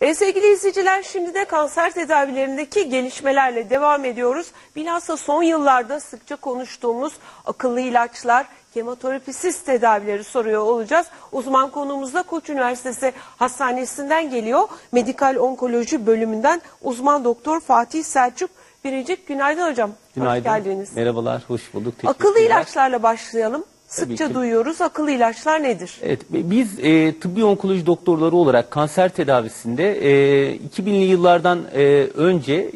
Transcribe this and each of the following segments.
E, sevgili izleyiciler şimdi de kanser tedavilerindeki gelişmelerle devam ediyoruz. Bilhassa son yıllarda sıkça konuştuğumuz akıllı ilaçlar, kemoterapisiz tedavileri soruyor olacağız. Uzman konuğumuz da Koç Üniversitesi Hastanesi'nden geliyor. Medikal Onkoloji bölümünden uzman doktor Fatih Selçuk Biricik. Günaydın hocam. Günaydın. Hoş geldiniz. Merhabalar, hoş bulduk. Akıllı ilaçlarla başlayalım. Sıkça ki. duyuyoruz. Akıllı ilaçlar nedir? Evet, biz e, tıbbi onkoloji doktorları olarak kanser tedavisinde e, 2000'li yıllardan e, önce e,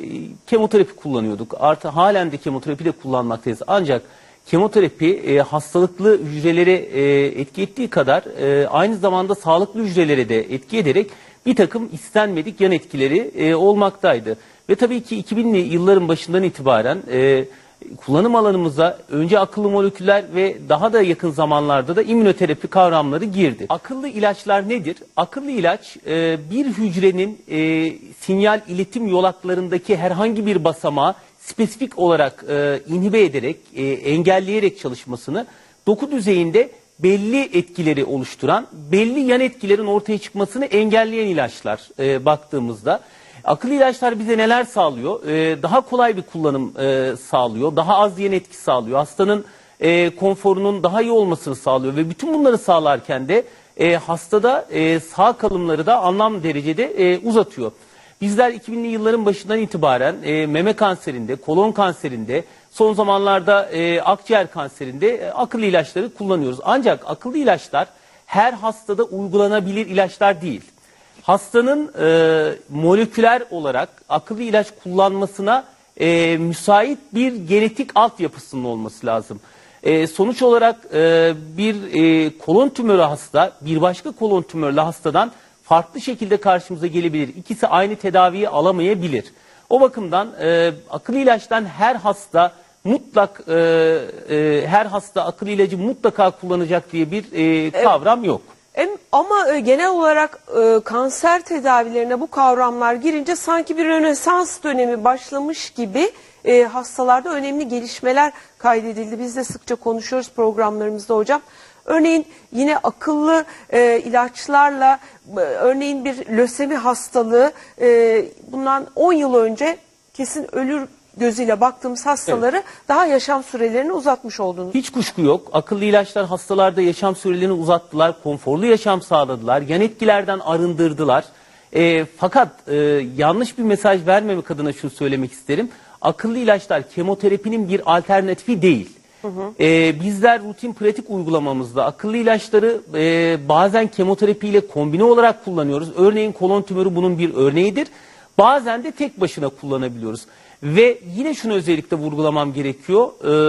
kemoterapi kullanıyorduk. Artı halen de kemoterapi de kullanmaktayız. Ancak kemoterapi e, hastalıklı hücrelere e, etki ettiği kadar e, aynı zamanda sağlıklı hücrelere de etki ederek bir takım istenmedik yan etkileri e, olmaktaydı. Ve tabii ki 2000'li yılların başından itibaren e, kullanım alanımıza önce akıllı moleküller ve daha da yakın zamanlarda da immünoterapi kavramları girdi. Akıllı ilaçlar nedir? Akıllı ilaç e, bir hücrenin e, sinyal iletim yolaklarındaki herhangi bir basamağı spesifik olarak e, inhibe ederek, e, engelleyerek çalışmasını doku düzeyinde belli etkileri oluşturan, belli yan etkilerin ortaya çıkmasını engelleyen ilaçlar baktığımızda. Akıllı ilaçlar bize neler sağlıyor? Ee, daha kolay bir kullanım e, sağlıyor, daha az yan etki sağlıyor, hastanın e, konforunun daha iyi olmasını sağlıyor ve bütün bunları sağlarken de e, hastada e, sağ kalımları da anlam derecede e, uzatıyor. Bizler 2000'li yılların başından itibaren e, meme kanserinde, kolon kanserinde, son zamanlarda e, akciğer kanserinde e, akıllı ilaçları kullanıyoruz. Ancak akıllı ilaçlar her hastada uygulanabilir ilaçlar değil hastanın e, moleküler olarak akıllı ilaç kullanmasına e, müsait bir genetik altyapısının olması lazım. E, sonuç olarak e, bir e, kolon tümörü hasta bir başka kolon tümörlü hastadan farklı şekilde karşımıza gelebilir. İkisi aynı tedaviyi alamayabilir. O bakımdan e, akıllı ilaçtan her hasta mutlak e, e, her hasta akıllı ilacı mutlaka kullanacak diye bir e, kavram yok. Ama e, genel olarak e, kanser tedavilerine bu kavramlar girince sanki bir rönesans dönemi başlamış gibi e, hastalarda önemli gelişmeler kaydedildi. Biz de sıkça konuşuyoruz programlarımızda hocam. Örneğin yine akıllı e, ilaçlarla e, örneğin bir lösemi hastalığı e, bundan 10 yıl önce kesin ölür gözüyle baktığımız hastaları daha yaşam sürelerini uzatmış oldunuz. Hiç kuşku yok. Akıllı ilaçlar hastalarda yaşam sürelerini uzattılar, konforlu yaşam sağladılar, yan etkilerden arındırdılar. E, fakat e, yanlış bir mesaj vermemek adına şunu söylemek isterim. Akıllı ilaçlar kemoterapinin bir alternatifi değil. E, bizler rutin pratik uygulamamızda akıllı ilaçları e, bazen kemoterapiyle kombine olarak kullanıyoruz. Örneğin kolon tümörü bunun bir örneğidir. Bazen de tek başına kullanabiliyoruz. Ve yine şunu özellikle vurgulamam gerekiyor.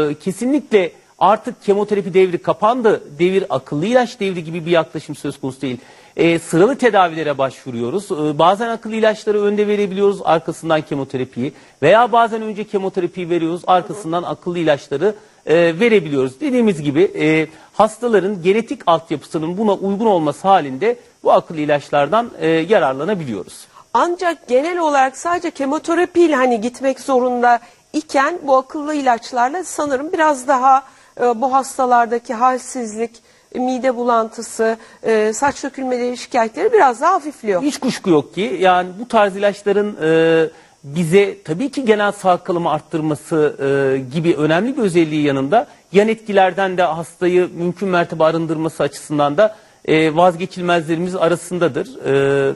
Ee, kesinlikle artık kemoterapi devri kapandı. Devir akıllı ilaç devri gibi bir yaklaşım söz konusu değil. Ee, sıralı tedavilere başvuruyoruz. Ee, bazen akıllı ilaçları önde verebiliyoruz arkasından kemoterapiyi. Veya bazen önce kemoterapiyi veriyoruz arkasından akıllı ilaçları e, verebiliyoruz. Dediğimiz gibi e, hastaların genetik altyapısının buna uygun olması halinde bu akıllı ilaçlardan e, yararlanabiliyoruz. Ancak genel olarak sadece kemoterapiyle hani gitmek zorunda iken bu akıllı ilaçlarla sanırım biraz daha e, bu hastalardaki halsizlik, mide bulantısı, e, saç dökülmeleri şikayetleri biraz daha hafifliyor. Hiç kuşku yok ki yani bu tarz ilaçların e, bize tabii ki genel sağ kalımı arttırması e, gibi önemli bir özelliği yanında yan etkilerden de hastayı mümkün mertebe arındırması açısından da e, vazgeçilmezlerimiz arasındadır. E,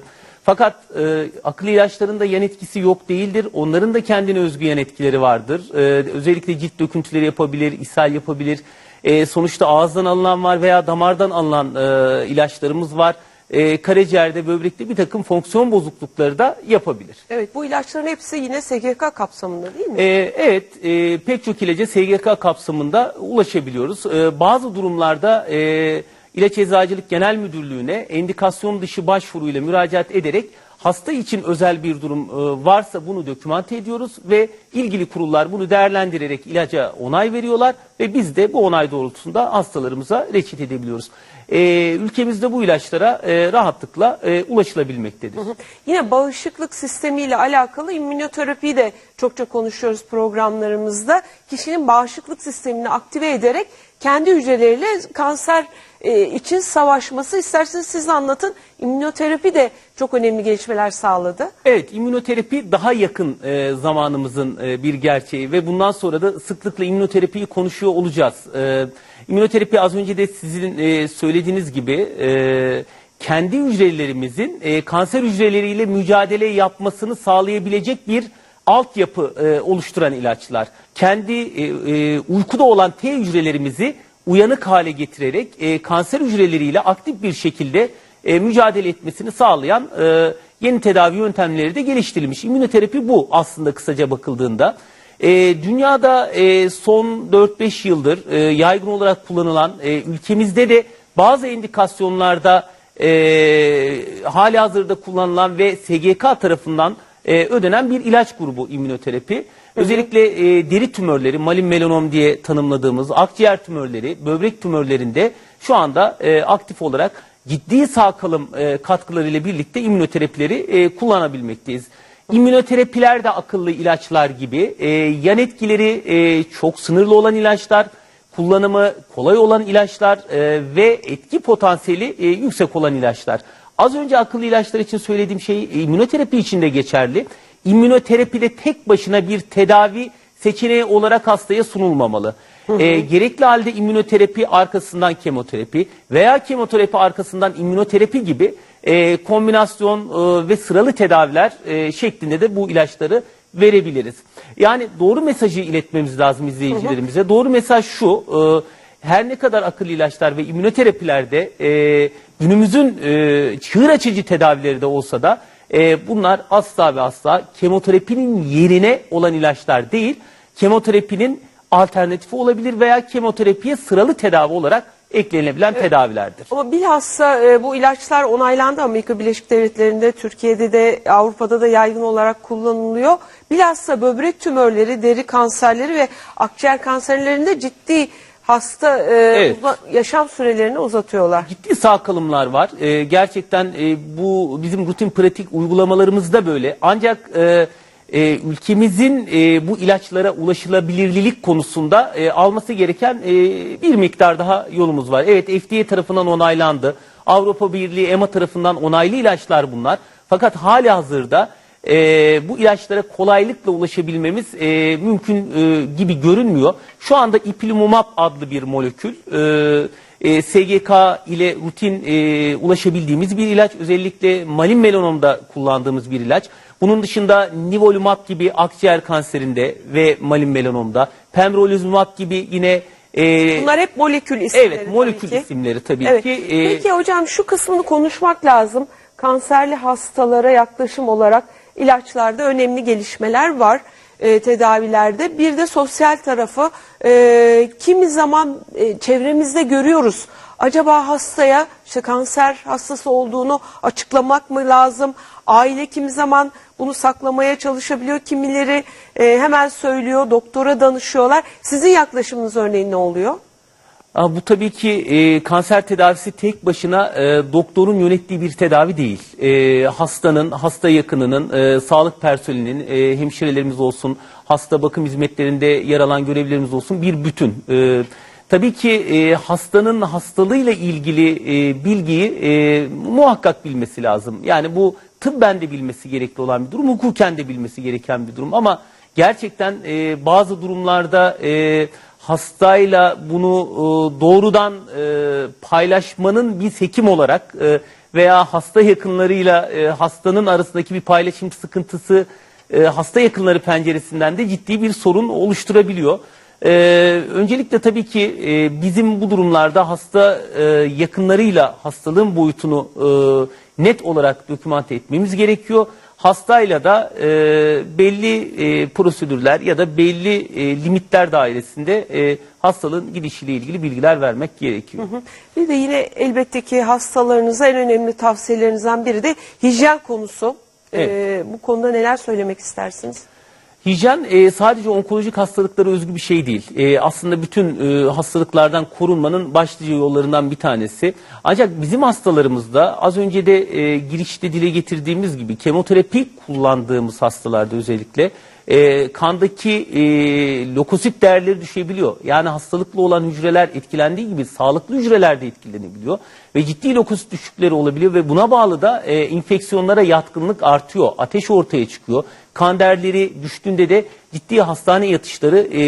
fakat e, akıllı ilaçların da yan etkisi yok değildir. Onların da kendine özgü yan etkileri vardır. E, özellikle cilt döküntüleri yapabilir, ishal yapabilir. E, sonuçta ağızdan alınan var veya damardan alınan e, ilaçlarımız var. E, karaciğerde, böbrekte bir takım fonksiyon bozuklukları da yapabilir. Evet bu ilaçların hepsi yine SGK kapsamında değil mi? E, evet, e, pek çok ilaca SGK kapsamında ulaşabiliyoruz. E, bazı durumlarda e, İlaç Eczacılık Genel Müdürlüğü'ne endikasyon dışı başvuruyla müracaat ederek hasta için özel bir durum e, varsa bunu dokümante ediyoruz ve ilgili kurullar bunu değerlendirerek ilaca onay veriyorlar ve biz de bu onay doğrultusunda hastalarımıza reçet edebiliyoruz. E, ülkemizde bu ilaçlara e, rahatlıkla e, ulaşılabilmektedir. Yine bağışıklık sistemiyle alakalı immünoterapiyi de çokça konuşuyoruz programlarımızda. Kişinin bağışıklık sistemini aktive ederek kendi hücreleriyle kanser e, için savaşması. İsterseniz siz anlatın. İmmünoterapi de çok önemli gelişme. gelişmeler sağladı? Evet, immünoterapi daha yakın e, zamanımızın e, bir gerçeği ve bundan sonra da sıklıkla immünoterapiyi konuşuyor olacağız. E, immünoterapi az önce de sizin e, söylediğiniz gibi e, kendi hücrelerimizin e, kanser hücreleriyle mücadele yapmasını sağlayabilecek bir altyapı e, oluşturan ilaçlar. Kendi e, e, uykuda olan T hücrelerimizi uyanık hale getirerek e, kanser hücreleriyle aktif bir şekilde e, mücadele etmesini sağlayan e, yeni tedavi yöntemleri de geliştirilmiş. İmmünoterapi bu aslında kısaca bakıldığında. E, dünyada e, son 4-5 yıldır e, yaygın olarak kullanılan e, ülkemizde de bazı indikasyonlarda e, hali hazırda kullanılan ve SGK tarafından e, ödenen bir ilaç grubu immünoterapi. Özellikle e, deri tümörleri, malin melanom diye tanımladığımız akciğer tümörleri, böbrek tümörlerinde şu anda e, aktif olarak ciddi sağ kalım e, katkılarıyla birlikte immünoterapileri e, kullanabilmekteyiz. İmmünoterapiler de akıllı ilaçlar gibi e, yan etkileri e, çok sınırlı olan ilaçlar, kullanımı kolay olan ilaçlar e, ve etki potansiyeli e, yüksek olan ilaçlar. Az önce akıllı ilaçlar için söylediğim şey e, immünoterapi için de geçerli. İmmünoterapide tek başına bir tedavi seçeneği olarak hastaya sunulmamalı. E, gerekli halde immünoterapi arkasından kemoterapi veya kemoterapi arkasından immünoterapi gibi e, kombinasyon e, ve sıralı tedaviler e, şeklinde de bu ilaçları verebiliriz. Yani doğru mesajı iletmemiz lazım izleyicilerimize. Doğru mesaj şu, e, her ne kadar akıllı ilaçlar ve immünoterapilerde e, günümüzün e, çığır açıcı tedavileri de olsa da e, bunlar asla ve asla kemoterapinin yerine olan ilaçlar değil, kemoterapinin alternatifi olabilir veya kemoterapiye sıralı tedavi olarak eklenebilen tedavilerdir. Ama bilhassa e, bu ilaçlar onaylandı Amerika Birleşik Devletleri'nde, Türkiye'de de Avrupa'da da yaygın olarak kullanılıyor. Bilhassa böbrek tümörleri, deri kanserleri ve akciğer kanserlerinde ciddi hasta e, Evet. uza- yaşam sürelerini uzatıyorlar. ciddi sağ kalımlar var. Ee, gerçekten e, bu bizim rutin pratik uygulamalarımızda böyle. Ancak e, e, ülkemizin e, bu ilaçlara ulaşılabilirlik konusunda e, alması gereken e, bir miktar daha yolumuz var. Evet FDA tarafından onaylandı. Avrupa Birliği EMA tarafından onaylı ilaçlar bunlar. Fakat hali hazırda e, bu ilaçlara kolaylıkla ulaşabilmemiz e, mümkün e, gibi görünmüyor. Şu anda ipilimumab adlı bir molekül e, e, SGK ile rutin e, ulaşabildiğimiz bir ilaç. Özellikle malin melanomda kullandığımız bir ilaç. Bunun dışında nivolumab gibi akciğer kanserinde ve malin melanomda, pembrolizumab gibi yine e, Bunlar hep molekül isimleri. evet tabii molekül ki. isimleri tabii Evet. ki. E, Peki hocam şu kısmını konuşmak lazım. Kanserli hastalara yaklaşım olarak ilaçlarda önemli gelişmeler var e, tedavilerde. Bir de sosyal tarafı e, kimi zaman e, çevremizde görüyoruz. Acaba hastaya işte kanser hastası olduğunu açıklamak mı lazım? Aile kimi zaman bunu saklamaya çalışabiliyor. Kimileri e, hemen söylüyor, doktora danışıyorlar. Sizin yaklaşımınız örneğin ne oluyor? Bu tabii ki e, kanser tedavisi tek başına e, doktorun yönettiği bir tedavi değil. E, hastanın, hasta yakınının, e, sağlık personelinin, e, hemşirelerimiz olsun, hasta bakım hizmetlerinde yer alan görevlilerimiz olsun bir bütün. E, tabii ki e, hastanın hastalığıyla ilgili e, bilgiyi e, muhakkak bilmesi lazım. Yani bu tıbben de bilmesi gerekli olan bir durum, hukuken de bilmesi gereken bir durum. Ama gerçekten e, bazı durumlarda... E, hastayla bunu e, doğrudan e, paylaşmanın bir hekim olarak e, veya hasta yakınlarıyla e, hastanın arasındaki bir paylaşım sıkıntısı hasta yakınları penceresinden de ciddi bir sorun oluşturabiliyor. Öncelikle tabii ki bizim bu durumlarda hasta e, yakınlarıyla hastalığın boyutunu net olarak dokümante etmemiz gerekiyor hastayla da e, belli e, prosedürler ya da belli e, limitler dairesinde e, hastalığın gidişiyle ilgili bilgiler vermek gerekiyor. Bir de yine elbette ki hastalarınıza en önemli tavsiyelerinizden biri de hijyen konusu. Evet. Ee, bu konuda neler söylemek istersiniz? Hijyen e, sadece onkolojik hastalıklara özgü bir şey değil. E, aslında bütün e, hastalıklardan korunmanın başlıca yollarından bir tanesi. Ancak bizim hastalarımızda az önce de e, girişte dile getirdiğimiz gibi kemoterapi kullandığımız hastalarda özellikle e, kandaki e, lökosit değerleri düşebiliyor. Yani hastalıklı olan hücreler etkilendiği gibi sağlıklı hücreler de etkilenebiliyor. Ve ciddi lökosit düşükleri olabiliyor ve buna bağlı da e, infeksiyonlara yatkınlık artıyor. Ateş ortaya çıkıyor. Kan değerleri düştüğünde de ciddi hastane yatışları e,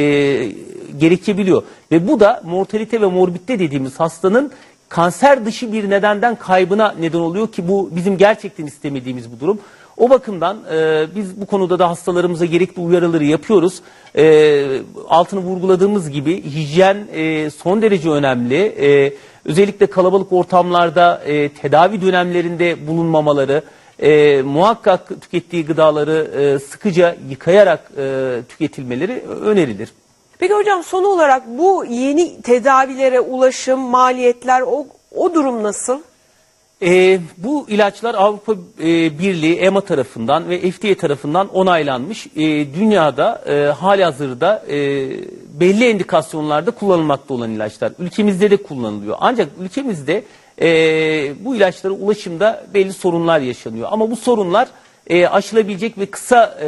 gerekebiliyor. Ve bu da mortalite ve morbitte dediğimiz hastanın kanser dışı bir nedenden kaybına neden oluyor ki bu bizim gerçekten istemediğimiz bir durum. O bakımdan e, biz bu konuda da hastalarımıza gerekli uyarıları yapıyoruz. E, altını vurguladığımız gibi hijyen e, son derece önemli. E, özellikle kalabalık ortamlarda e, tedavi dönemlerinde bulunmamaları, e, muhakkak tükettiği gıdaları e, sıkıca yıkayarak e, tüketilmeleri önerilir. Peki hocam son olarak bu yeni tedavilere ulaşım, maliyetler o, o durum nasıl? E, bu ilaçlar Avrupa e, Birliği EMA tarafından ve FDA tarafından onaylanmış. E, dünyada e, hali hazırda e, belli endikasyonlarda kullanılmakta olan ilaçlar. Ülkemizde de kullanılıyor. Ancak ülkemizde e, bu ilaçlara ulaşımda belli sorunlar yaşanıyor. Ama bu sorunlar e, aşılabilecek ve kısa e,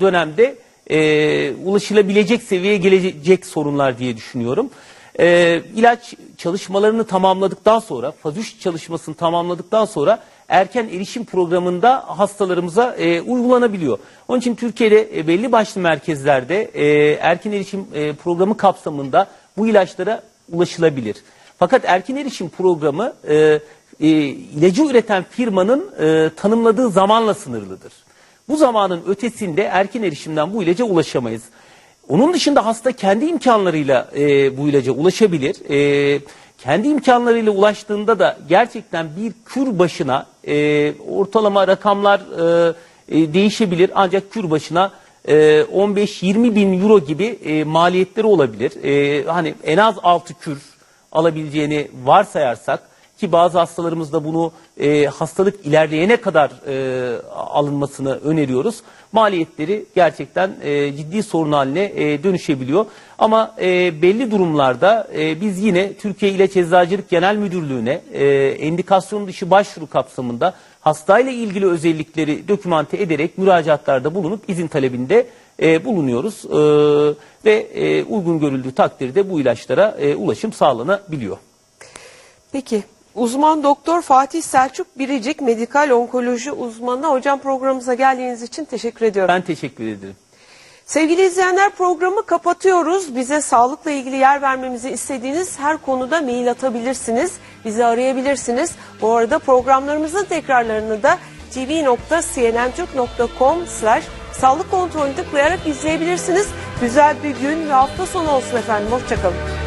dönemde e, ulaşılabilecek seviyeye gelecek sorunlar diye düşünüyorum. E, ilaç çalışmalarını tamamladıktan sonra, faz 3 çalışmasını tamamladıktan sonra erken erişim programında hastalarımıza e, uygulanabiliyor. Onun için Türkiye'de e, belli başlı merkezlerde e, erken erişim e, programı kapsamında bu ilaçlara ulaşılabilir. Fakat erken erişim programı e, e, ilacı üreten firmanın e, tanımladığı zamanla sınırlıdır. Bu zamanın ötesinde erken erişimden bu ilaca ulaşamayız. Onun dışında hasta kendi imkanlarıyla e, bu ilaca ulaşabilir. E, kendi imkanlarıyla ulaştığında da gerçekten bir kür başına e, ortalama rakamlar e, e, değişebilir. Ancak kür başına e, 15-20 bin euro gibi e, maliyetleri olabilir. E, hani en az 6 kür alabileceğini varsayarsak ki bazı hastalarımızda bunu e, hastalık ilerleyene kadar e, alınmasını öneriyoruz. Maliyetleri gerçekten e, ciddi sorun haline e, dönüşebiliyor. Ama e, belli durumlarda e, biz yine Türkiye İlaç Eczacılık Genel Müdürlüğü'ne e, endikasyon dışı başvuru kapsamında hastayla ilgili özellikleri dokümante ederek müracaatlarda bulunup izin talebinde e, bulunuyoruz. E, ve e, uygun görüldüğü takdirde bu ilaçlara e, ulaşım sağlanabiliyor. Peki uzman doktor Fatih Selçuk Biricik medikal onkoloji uzmanı hocam programımıza geldiğiniz için teşekkür ediyorum. Ben teşekkür ederim. Sevgili izleyenler programı kapatıyoruz. Bize sağlıkla ilgili yer vermemizi istediğiniz her konuda mail atabilirsiniz. Bizi arayabilirsiniz. Bu arada programlarımızın tekrarlarını da tv.cnntürk.com slash sağlık kontrolünü tıklayarak izleyebilirsiniz. Güzel bir gün ve hafta sonu olsun efendim. Hoşçakalın.